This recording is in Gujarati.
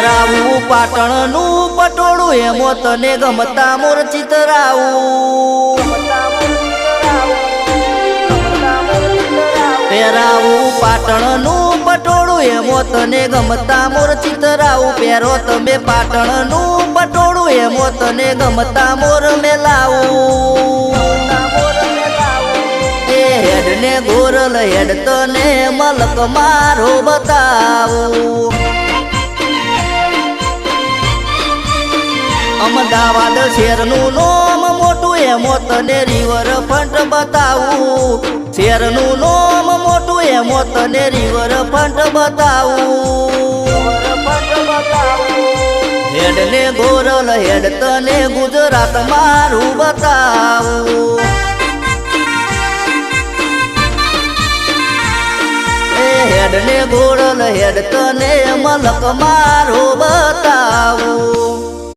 પહેરાવું પાટણનું પટોળું એમો તને ગમતા મોર ચિતરાવું પહેરાવું પાટણનું પટોળું એમો તને ગમતા મોર ચિતરાવું પહેરો તમે પાટણનું પટોળું એમો તને ગમતા મોર મેલાવું. હેડ ને ગોરલ હેડ તને મલક મારો બતાવું. અમદાવાદ શેરનું નામ મોટું એમો તને રિવર ફ્રન્ટ બતાવું. શેરનું નામ મોટું એમો તને રિવર ફ્રન્ટ બતાવું. હેડ ને ગોરલ, હેડ તને ગુજરાત મારું બતાવું. એ હેડ ને ગોળલ હેડ તને મલક મારું